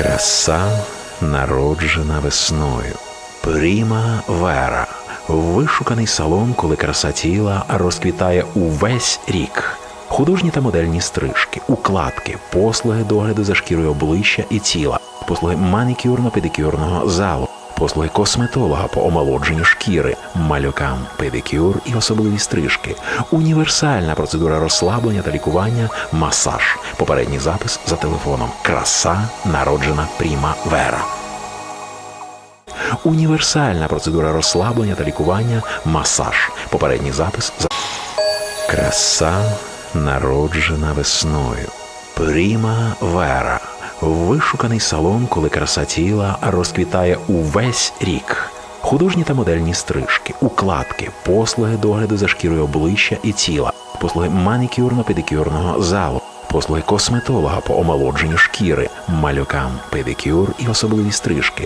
Краса народжена весною. Пріма Вера. Вишуканий салон, коли краса тіла розквітає увесь рік. Художні та модельні стрижки, укладки, послуги догляду за шкірою обличчя і тіла, послуги манікюрно-педикюрного залу, послуги косметолога по омолодженню шкіри, малюкам, педикюр і особливі стрижки, універсальна процедура розслаблення та лікування, масаж, попередній запис за телефоном. Краса народжена Пріма Вера. Універсальна процедура розслаблення та лікування, масаж, попередній запис за Краса народжена весною. Пріма Вера. Вишуканий салон, коли краса тіла розквітає увесь рік. Художні та модельні стрижки, укладки, послуги догляду за шкірою обличчя і тіла, послуги манікюрно-педикюрного залу, послуги косметолога по омолодженню шкіри, малюкам, педикюр і особливі стрижки,